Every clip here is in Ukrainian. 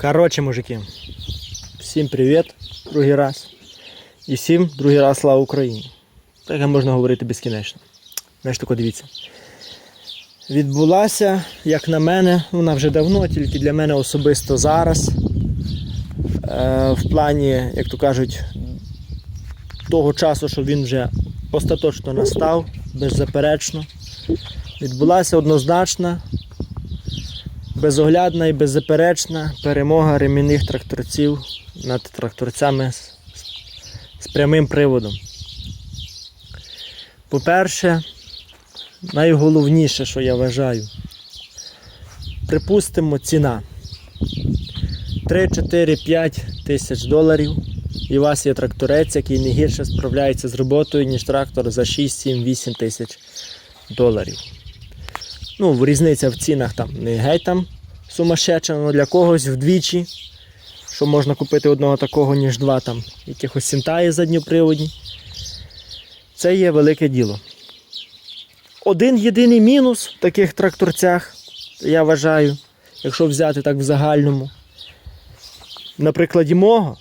Коротше, мужики, всім привіт, другий раз. І всім другий раз слава Україні. Таке можна говорити безкінечно. Знаєш, тако дивіться. Відбулася, як на мене, вона вже давно, тільки для мене особисто зараз. Е, в плані, як то кажуть, того часу, що він вже остаточно настав, беззаперечно. Відбулася однозначна безоглядна і беззаперечна перемога ремінних тракторців над тракторцями з, з прямим приводом. По-перше, найголовніше, що я вважаю, припустимо, ціна 3, 4, 5 тисяч доларів. І у вас є тракторець, який не гірше справляється з роботою, ніж трактор за 6, 7, 8 тисяч доларів. Ну, різниця в цінах там не геть там сумасшедша, але для когось вдвічі, що можна купити одного такого, ніж два там якихось сінтаї задньоприводні. Це є велике діло. Один єдиний мінус в таких тракторцях, я вважаю, якщо взяти так в загальному, на прикладі мого,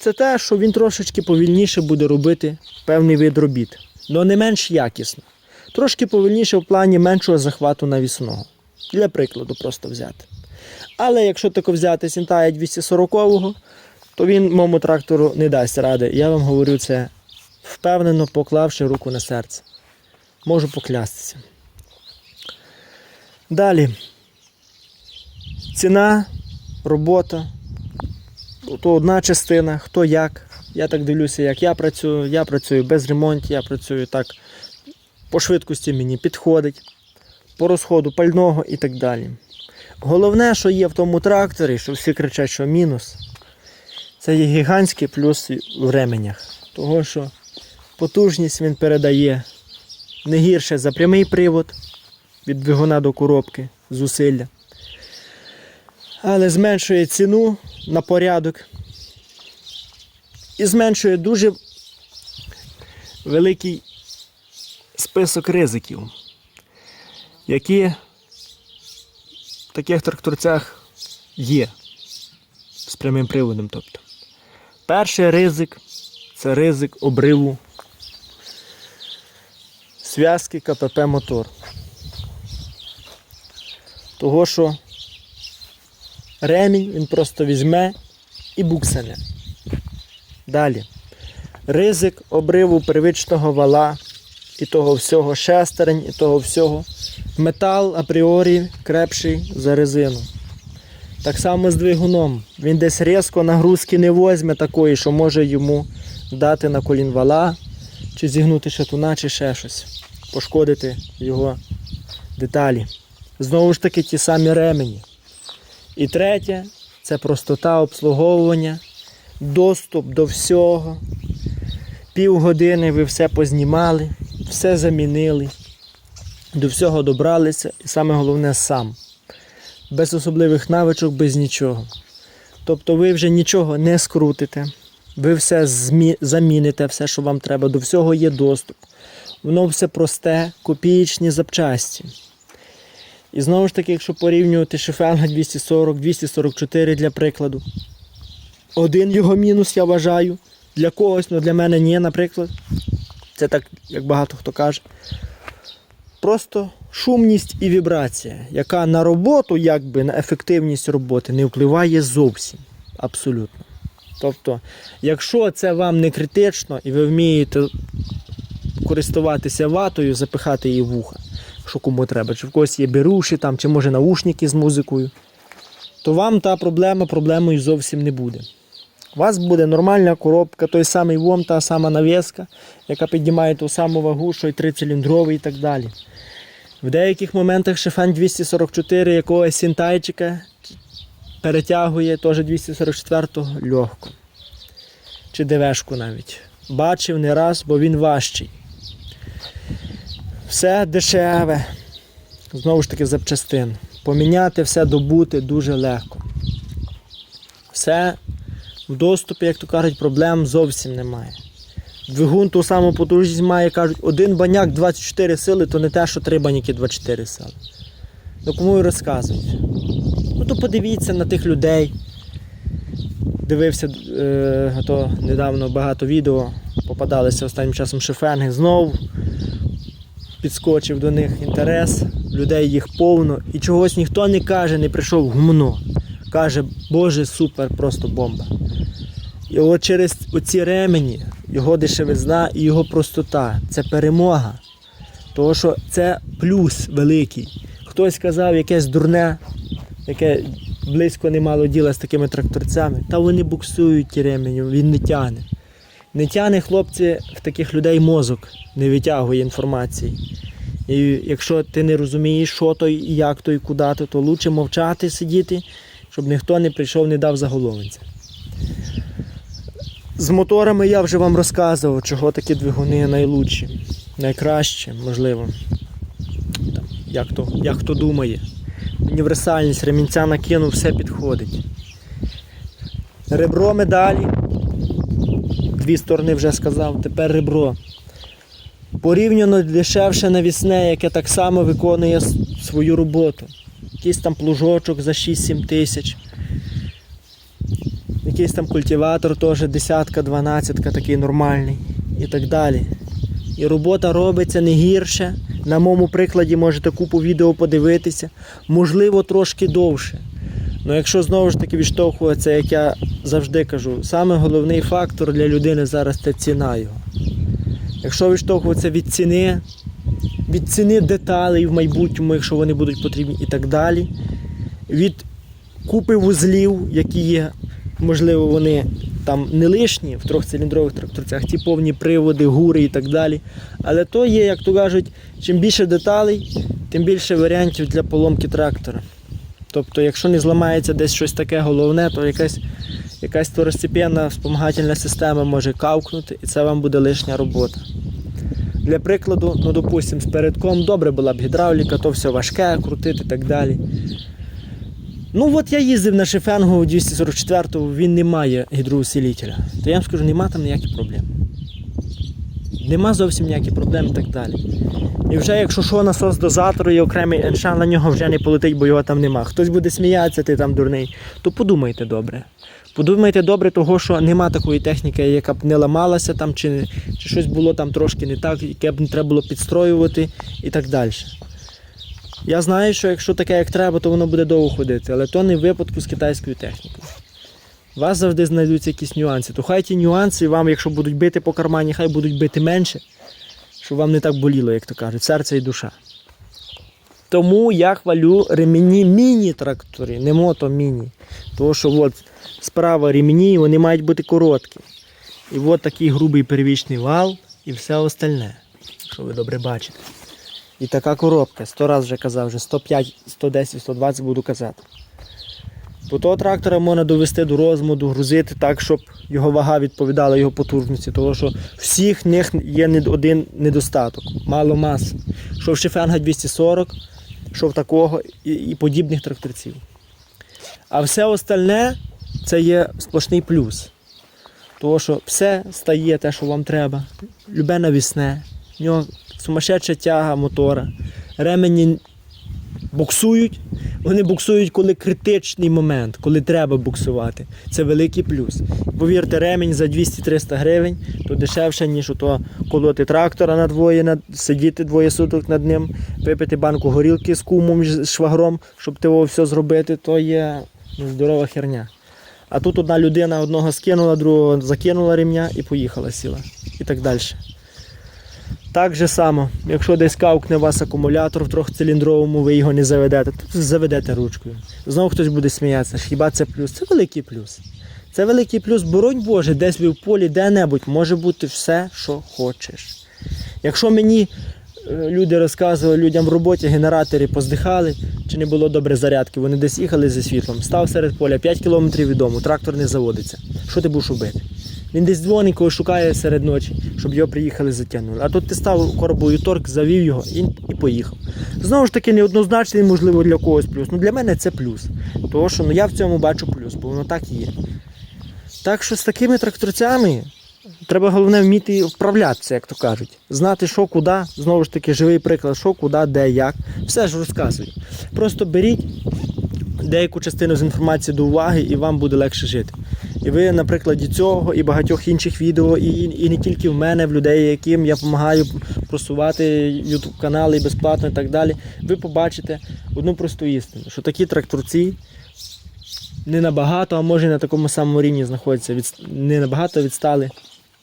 це те, що він трошечки повільніше буде робити певний вид робіт, але не менш якісно. Трошки повільніше в плані меншого захвату навісного. Для прикладу, просто взяти. Але якщо тако взяти Сінтая 240-го, то він моєму трактору не дасть ради. Я вам говорю це впевнено, поклавши руку на серце. Можу поклястися. Далі. Ціна, робота. То одна частина, хто як. Я так дивлюся, як я працюю. Я працюю без ремонту, я працюю так по швидкості мені підходить, по розходу пального і так далі. Головне, що є в тому тракторі, що всі кричать, що мінус, це є гігантський плюс в ременях. Того, що потужність він передає не гірше за прямий привод від двигуна до коробки зусилля. Але зменшує ціну на порядок і зменшує дуже великий список ризиків, які в таких тракторцях є з прямим приводом. Тобто. Перший ризик це ризик обриву зв'язки КПП мотор. Того, що ремінь він просто візьме і буксане. Далі. Ризик обриву первичного вала і того всього шестерень, і того всього. Метал апріорі крепший за резину. Так само з двигуном. Він десь різко нагрузки не возьме такої, що може йому дати на колін вала, чи зігнути шатуна, чи ще щось. Пошкодити його деталі. Знову ж таки, ті самі ремені. І третє це простота обслуговування, доступ до всього. Півгодини ви все познімали, все замінили, до всього добралися, і саме головне сам. Без особливих навичок, без нічого. Тобто ви вже нічого не скрутите, ви все змі... заміните, все, що вам треба, до всього є доступ. Воно все просте, копієчні запчасті. І знову ж таки, якщо порівнювати Шефелга 240, 244 для прикладу. Один його мінус, я вважаю. Для когось, але для мене ні, наприклад. Це так, як багато хто каже. Просто шумність і вібрація, яка на роботу, якби на ефективність роботи не впливає зовсім. Абсолютно. Тобто, якщо це вам не критично і ви вмієте користуватися ватою, запихати її вуха, що кому треба, чи в когось є беруші, там, чи може наушники з музикою, то вам та проблема проблемою зовсім не буде. У вас буде нормальна коробка, той самий ВОМ, та сама навіска, яка піднімає ту саму вагу, що й трициліндровий і так далі. В деяких моментах шифан 244 якогось сінтайчика перетягує теж 244-го легко. Чи ДВшку навіть. Бачив не раз, бо він важчий. Все дешеве. Знову ж таки запчастин. Поміняти все добути дуже легко. Все в доступі, як то кажуть, проблем зовсім немає. Двигун ту саму потужність має, кажуть, один баняк 24 сили, то не те, що три баняки 24 сили. Ну кому і розказують. Ну то подивіться на тих людей. Дивився е, то недавно багато відео, попадалися останнім часом шифенги. Знову підскочив до них інтерес, людей їх повно, і чогось ніхто не каже, не прийшов гумно. Каже, Боже, супер, просто бомба. І от через оці ремені, його дешевизна і його простота це перемога. Тому що це плюс великий. Хтось казав якесь дурне, яке близько не мало діла з такими тракторцями, та вони буксують ті ремені, він не тягне. Не тягне хлопці в таких людей мозок, не витягує інформації. І якщо ти не розумієш, що то і як то і куди то, то лучше мовчати, сидіти, щоб ніхто не прийшов, не дав заголовинця. З моторами я вже вам розказував, чого такі двигуни найлучші, найкращі, можливо. Там, як, то, як хто думає. Універсальність, ремінця накинув, все підходить. Ребро медалі. Дві сторони вже сказав, тепер ребро. Порівняно дешевше навісне, яке так само виконує свою роботу. Якийсь там плужочок за 6-7 тисяч. Якийсь там культиватор теж десятка, дванадцятка, такий нормальний і так далі. І робота робиться не гірше. На моєму прикладі можете купу відео подивитися, можливо, трошки довше. Ну якщо знову ж таки відштовхуватися, як я завжди кажу, саме головний фактор для людини зараз це ціна його. Якщо відштовхуватися від ціни, від ціни деталей в майбутньому, якщо вони будуть потрібні, і так далі, від купи вузлів, які є, можливо, вони там не лишні в трьохциліндрових тракторцях, ті повні приводи, гури і так далі. Але то є, як то кажуть, чим більше деталей, тим більше варіантів для поломки трактора. Тобто, якщо не зламається десь щось таке головне, то якась, якась второстепенна вспомагательна система може кавкнути, і це вам буде лишня робота. Для прикладу, ну допустимо, з передком добре була б гідравліка, то все важке, крутити і так далі. Ну от я їздив на Шефенгу 244-го, він не має гідроусилителя. То я вам скажу, нема там ніяких проблем. Нема зовсім ніяких проблем і так далі. І вже якщо що насос дозатору і окремий еншан на нього вже не полетить, бо його там нема. Хтось буде сміятися, ти там дурний, то подумайте добре. Подумайте добре, того, що нема такої техніки, яка б не ламалася там, чи, чи щось було там трошки не так, яке б не треба було підстроювати і так далі. Я знаю, що якщо таке як треба, то воно буде довго ходити, але то не в випадку з китайською технікою. У вас завжди знайдуться якісь нюанси. То хай ті нюанси вам, якщо будуть бити по кармані, хай будуть бити менше, щоб вам не так боліло, як то кажуть, серце і душа. Тому я хвалю ремені міні-трактори, не мото-міні. Тому що от справа ремені, вони мають бути короткі. І от такий грубий первічний вал і все остальне, що ви добре бачите. І така коробка, сто раз вже казав, вже 105, 110, 120 буду казати. Бо того трактора можна довести до розмоду, грузити так, щоб його вага відповідала його потужності, тому що всіх них є один недостаток, мало маси. Що в Шефенга 240, що в такого і, і подібних тракторців. А все остальне це є сплошний плюс. Тому що все стає те, що вам треба. Любе навісне, в нього сумасшедша тяга мотора, ремені буксують. Вони буксують, коли критичний момент, коли треба буксувати. Це великий плюс. Повірте, ремінь за 200-300 гривень, то дешевше, ніж ото колоти трактора на двоє, над- сидіти двоє суток над ним, випити банку горілки з кумом, з швагром, щоб того все зробити, то є ну, здорова херня. А тут одна людина одного скинула, другого закинула ремня і поїхала сіла. І так далі. Так же само, якщо десь кавкне у вас акумулятор в трьохциліндровому, ви його не заведете, то заведете ручкою. Знову хтось буде сміятися, хіба це плюс? Це великий плюс. Це великий плюс, боронь Боже, десь ви в полі, де-небудь може бути все, що хочеш. Якщо мені е, люди розказували людям в роботі, генератори поздихали, чи не було добре зарядки, вони десь їхали зі світлом, став серед поля 5 кілометрів від дому, трактор не заводиться. Що ти будеш робити? Він десь дзвонить, когось шукає серед ночі, щоб його приїхали затягнули. А тут ти став коробою торк, завів його і, і поїхав. Знову ж таки, неоднозначний, можливо, для когось плюс. Ну для мене це плюс. Тому що ну, я в цьому бачу плюс, бо воно так і є. Так що з такими тракторцями треба головне вміти вправлятися, як то кажуть. Знати, що куди, знову ж таки, живий приклад, що, куди, де, як. Все ж розказую. Просто беріть, деяку частину з інформації до уваги, і вам буде легше жити. І ви на прикладі цього і багатьох інших відео, і, і не тільки в мене, в людей, яким я допомагаю просувати YouTube канали безплатно і так далі, ви побачите одну просту істину, що такі тракторці не набагато, а може і на такому самому рівні знаходяться, від, не набагато відстали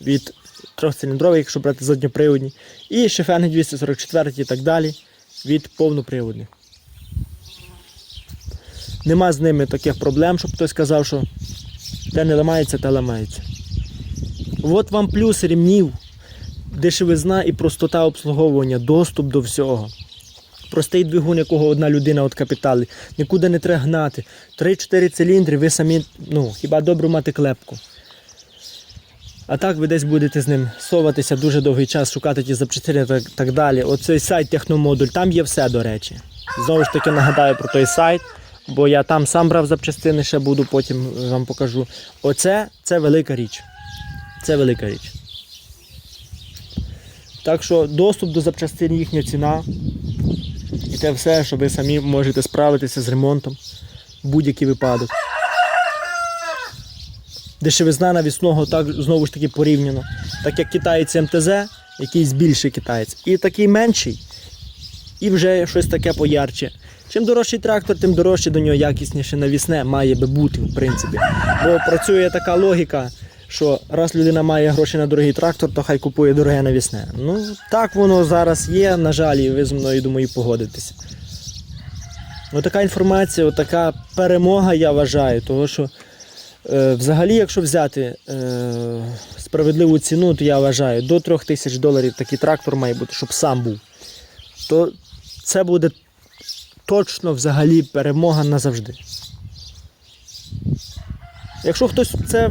від трьохциліндрових, якщо брати задньоприводні, і шифенги 244 і так далі від повноприводних. Нема з ними таких проблем, щоб хтось сказав, що те не ламається, те ламається. От вам плюс рівнів, дешевизна і простота обслуговування, доступ до всього. Простий двигун, якого одна людина от капітали, нікуди не треба гнати. 3-4 циліндри, ви самі, ну, хіба добре мати клепку. А так ви десь будете з ним соватися дуже довгий час, шукати ті запчастини і так, так далі. Оцей сайт Техномодуль, там є все, до речі. Знову ж таки нагадаю про той сайт, бо я там сам брав запчастини, ще буду, потім вам покажу. Оце це велика річ. Це велика річ. Так що доступ до запчастин, їхня ціна. І те все, що ви самі можете справитися з ремонтом будь-який випадок. Дешевизна навісного так знову ж таки порівняно. Так як китаєць МТЗ, якийсь більший китаєць, і такий менший, і вже щось таке поярче. Чим дорожчий трактор, тим дорожче до нього якісніше навісне має би бути, в принципі. Бо працює така логіка, що раз людина має гроші на дорогий трактор, то хай купує дороге навісне. Ну, так воно зараз є, на жаль, і ви зі мною думаю погодитеся. Отака інформація, отака перемога, я вважаю, того що. Е, Взагалі, якщо взяти е, справедливу ціну, то я вважаю, до 3 тисяч доларів такий трактор має бути, щоб сам був. То це буде точно взагалі перемога назавжди. Якщо хтось це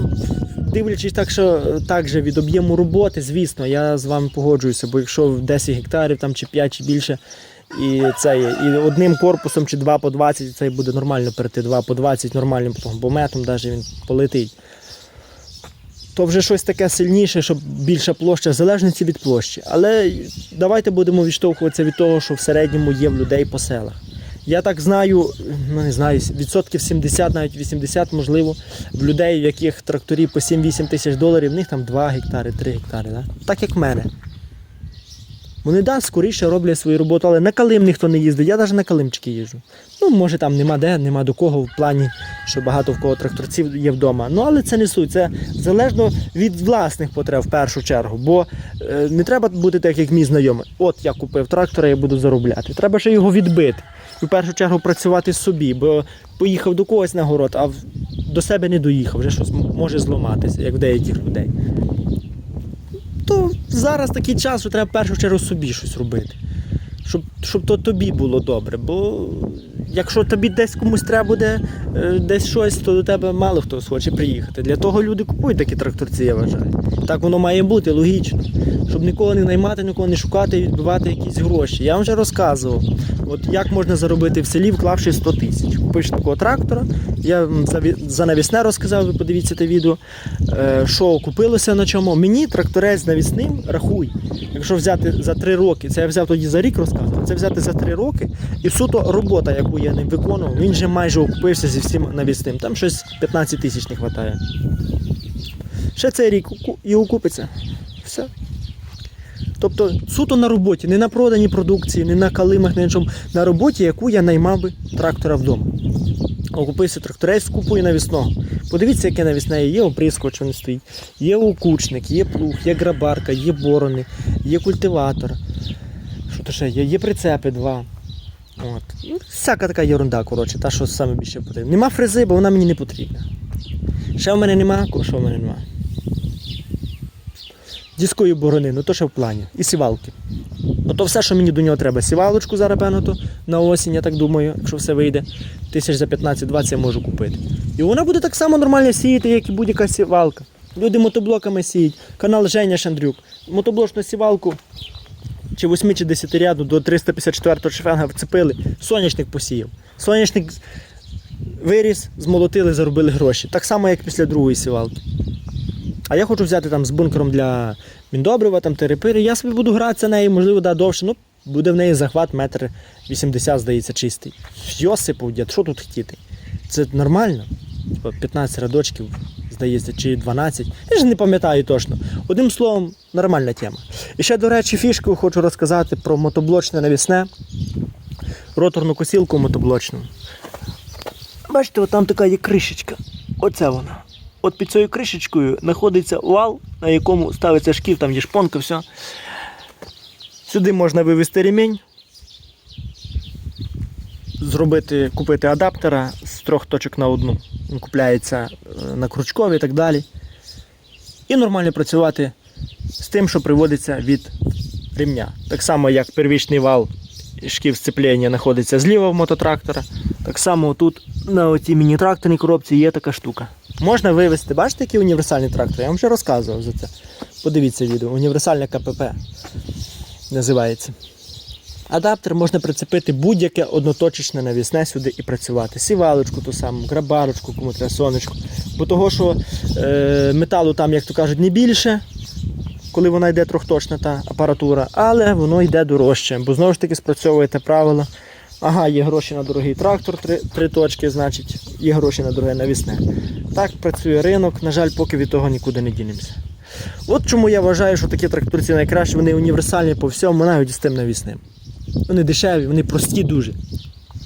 дивлячись так, що так же від об'єму роботи, звісно, я з вами погоджуюся, бо якщо 10 гектарів там, чи 5 чи більше, і це є, і одним корпусом чи 2 по 20, це буде нормально перейти 2 по 20 нормальним бометом, навіть він полетить. То вже щось таке сильніше, щоб більша площа, в залежності від площі. Але давайте будемо відштовхуватися від того, що в середньому є в людей по селах. Я так знаю, ну не знаю, відсотків 70, навіть 80, можливо, в людей, в яких тракторі по 7-8 тисяч доларів, в них там 2 гектари, 3 гектари. Да? Так як в мене. Вони да, скоріше роблять свою роботу, але на калим ніхто не їздить. Я навіть на калимчики їжджу. Ну, може там нема де, нема до кого в плані, що багато в кого тракторців є вдома. Ну, але це не суть. Це залежно від власних потреб в першу чергу. Бо е, не треба бути так, як мій знайомий. От я купив трактора, я буду заробляти. Треба ще його відбити. І в першу чергу працювати собі, бо поїхав до когось на город, а до себе не доїхав, вже щось може зламатися, як в деяких людей. То зараз такий час, що треба в першу чергу собі щось робити. Щоб, щоб то тобі було добре. Бо якщо тобі десь комусь треба буде е, десь щось, то до тебе мало хто схоче приїхати. Для того люди купують такі тракторці, я вважаю. Так воно має бути, логічно. Щоб нікого не наймати, нікого не шукати і відбивати якісь гроші. Я вам вже розказував, от як можна заробити в селі, вклавши 100 тисяч. Купиш такого трактора. Я за, навісне розказав, ви подивіться те відео. Е, що купилося на чому. Мені тракторець навісним рахуй. Якщо взяти за 3 роки, це я взяв тоді за рік розказував, це взяти за 3 роки, і суто робота, яку я ним виконував, він вже майже окупився зі всім навісним. Там щось 15 тисяч не вистачає. Ще цей рік і окупиться. Все. Тобто суто на роботі, не на проданій продукції, не на калимах, не на чому. На роботі, яку я наймав би трактора вдома. Окупився тракторець, купую навісного. Подивіться, яке навісне є, є оприскувач він стоїть, є укучник, є плуг, є грабарка, є борони, є культиватор. Що то ще є? Є прицепи два. От. Ну, всяка така ерунда, коротше, та, що саме більше потрібно. Нема фрези, бо вона мені не потрібна. Ще в мене нема, що в мене нема. Діської борони, ну то ще в плані. І сівалки. Ну то все, що мені до нього треба. Сівалочку зараз, певно, на осінь, я так думаю, якщо все вийде. Тисяч за 15-20 я можу купити. І вона буде так само нормально сіяти, як і будь-яка сівалка. Люди мотоблоками сіють. Канал Женя Шандрюк. Мотоблочну сівалку чи 8 чи 10 ряду до 354 шифенга вцепили, соняшник посіяв. Соняшник виріс, змолотили, заробили гроші. Так само, як після другої сівалки. А я хочу взяти там з бункером для міндобрива, там терепири. Я собі буду гратися нею, можливо, да, довше. Ну, буде в неї захват метр 80, здається, чистий. Йосипов, дід, що тут хотіти? Це нормально. Типа 15 рядочків, здається, чи 12. Я ж не пам'ятаю точно. Одним словом, нормальна тема. І ще, до речі, фішку хочу розказати про мотоблочне навісне, роторну косілку мотоблочну. Бачите, там така є кришечка. Оце вона. От під цією кришечкою знаходиться вал, на якому ставиться шків, там є шпонка, все. Сюди можна вивести ремінь, зробити, купити адаптера з трьох точок на одну. Він купляється е, на крючкові і так далі. І нормально працювати з тим, що приводиться від ремня. Так само, як первічний вал шків сцеплення знаходиться зліва в мототрактора. Так само тут на оцій міні-тракторній коробці є така штука. Можна вивести, бачите, який універсальний трактор? Я вам вже розказував за це. Подивіться відео. Універсальне КПП називається. Адаптер можна прицепити будь-яке одноточечне навісне сюди і працювати. Сівалочку ту саму, грабарочку, кому треба сонечку. Бо того, що е, металу там, як то кажуть, не більше, коли вона йде трьохточна та апаратура, але воно йде дорожче, бо знову ж таки спрацьовує те правило. Ага, є гроші на дорогий трактор, три, три точки, значить, є гроші на дороге навісне. Так працює ринок, на жаль, поки від того нікуди не дінемося. От чому я вважаю, що такі тракторці найкращі, вони універсальні по всьому, навіть з тим навісним. Вони дешеві, вони прості дуже.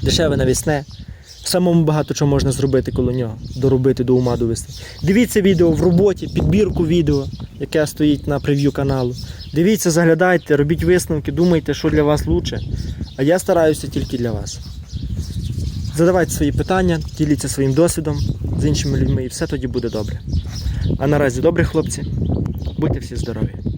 Дешеве навісне. Самому багато чого можна зробити коло нього, доробити до ума довести. Дивіться відео в роботі, підбірку відео, яке стоїть на прев'ю каналу. Дивіться, заглядайте, робіть висновки, думайте, що для вас краще. А я стараюся тільки для вас. Задавайте свої питання, діліться своїм досвідом з іншими людьми, і все тоді буде добре. А наразі добре, хлопці. Будьте всі здорові.